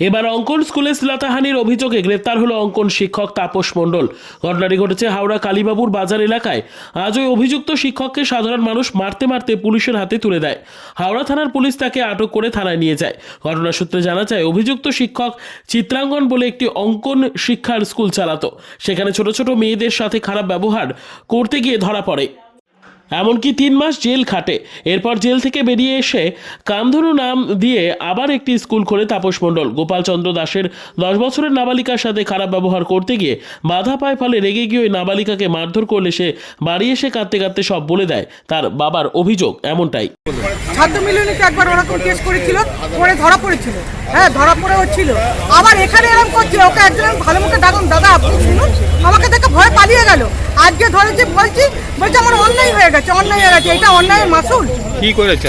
এবার অঙ্কন স্কুলে শ্লীলতাহানির অভিযোগে গ্রেপ্তার হলো অঙ্কন শিক্ষক তাপস মণ্ডল। ঘটনাটি ঘটেছে হাওড়া কালীবাবুর বাজার এলাকায়। আজ ওই অভিযুক্ত শিক্ষককে সাধারণ মানুষ মারতে মারতে পুলিশের হাতে তুলে দেয়। হাওড়া থানার পুলিশ তাকে আটক করে থানায় নিয়ে যায়। ঘটনা সূত্রে জানা যায়, অভিযুক্ত শিক্ষক চিত্রাঙ্গন বলে একটি অঙ্কন শিক্ষার স্কুল চালাতো। সেখানে ছোট ছোট মেয়েদের সাথে খারাপ ব্যবহার করতে গিয়ে ধরা পড়ে। এমনকি তিন মাস জেল খাটে। এরপর জেল থেকে বেরিয়ে এসে কামধনু নাম দিয়ে আবার একটি স্কুল খোলে তাপস মণ্ডল। গোপালচন্দ্র দাসের দশ বছরের নাবালিকার সাথে খারাপ ব্যবহার করতে গিয়ে বাধা পায় ফলে রেগে গিয়ে ওই নাবালিকাকে মারধর করলে সে বাড়ি এসে কাঁদতে কাঁদতে সব বলে দেয়। তার বাবার অভিযোগ এমনটাই। ছাত্র একবার ওরকম কেস করেছিল, পরে ধরা পড়েছিল। হ্যাঁ ধরা পড়ে হচ্ছিল আবার এখানে এরকম করছিল, ওকে একজন ভালো মুখে ডাকুন দাদা, আপনি শুনুন, আমাকে দেখে ভয় পালিয়ে গেল। আজকে ধরেছি বলছি বলছে আমার অন্যায় হয়ে গেছে অন্যায় হয়ে গেছে এটা অন্যায়ের মাসুল। কি করেছে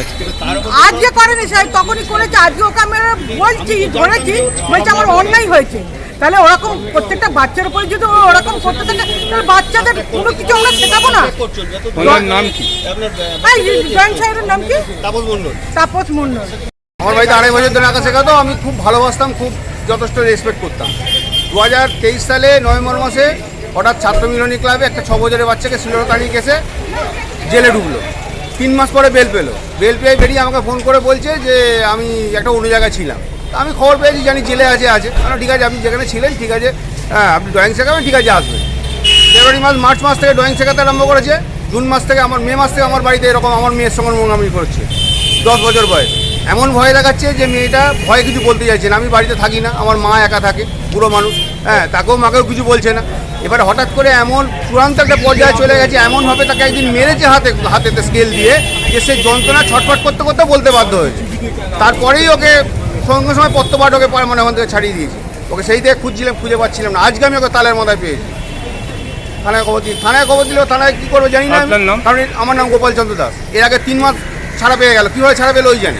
আজকে? করেনি স্যার তখনই করেছে আজকে ওকে আমি বলছি ধরেছি বলছে আমার অন্যায় হয়েছে। তাহলে ওরকম প্রত্যেকটা বাচ্চার উপরে যদি ওরকম করতে থাকে তাহলে বাচ্চাদের কোনো কিছু আমরা শেখাবো না। ওনার নাম কি? এই জয়েন্ট সাহেবের নাম কি? তাপস মণ্ডল। তাপস মন্ডল আমার বাড়িতে আড়াই বছর ধরে আঁকা শেখাতো আমি খুব ভালোবাসতাম খুব যথেষ্ট রেসপেক্ট করতাম। দু হাজার তেইশ সালে নভেম্বর মাসে হঠাৎ ছাত্র মিলনী ক্লাবে একটা ছ বছরের বাচ্চাকে শ্লীলতানি কেসে জেলে ঢুকলো। তিন মাস পরে বেল পেল। বেল পেয়ে বেরিয়ে আমাকে ফোন করে বলছে যে, আমি একটা অন্য জায়গায় ছিলাম। তা আমি খবর পেয়েছি জানি জেলে আছে আছে। আমি ঠিক আছে, আপনি যেখানে ছিলেন, ঠিক আছে। হ্যাঁ আপনি ড্রয়িং শেখাবেন, ঠিক আছে, আসবেন। ফেব্রুয়ারি মাস, মার্চ মাস থেকে ড্রয়িং শেখাতে আরম্ভ করেছে। জুন মাস থেকে আমার, মে মাস থেকে আমার বাড়িতে এরকম আমার মেয়ের সঙ্গে নোংরামি করছে। দশ বছর বয়স। এমন ভয় দেখাচ্ছে যে মেয়েটা ভয় কিছু বলতে চাইছে না। আমি বাড়িতে থাকি না আমার মা একা থাকে বুড়ো মানুষ। হ্যাঁ তাকেও মাকেও কিছু বলছে না। এবার হঠাৎ করে এমন চূড়ান্ত একটা পর্যায়ে চলে গেছে এমনভাবে তাকে একদিন মেরেছে হাতে হাতেতে স্কেল দিয়ে যে সে যন্ত্রণা ছটফট করতে করতে বলতে বাধ্য হয়েছে। তারপরেই ওকে সঙ্গে সঙ্গে পত্রপাঠ ওকে পরে মনে ওখান থেকে ছাড়িয়ে দিয়েছে। ওকে সেই থেকে খুঁজছিলাম খুঁজে পাচ্ছিলাম না। আজকে আমি ওকে তালের মাথায় পেয়েছি। থানায় খবর দিই থানায় খবর দিলেও থানায় কী করব জানি না? কারণ আমার নাম গোপাল চন্দ্র দাস। এর আগে তিন মাস ছাড়া পেয়ে গেল। কীভাবে ছাড়া পেল ওই জানে।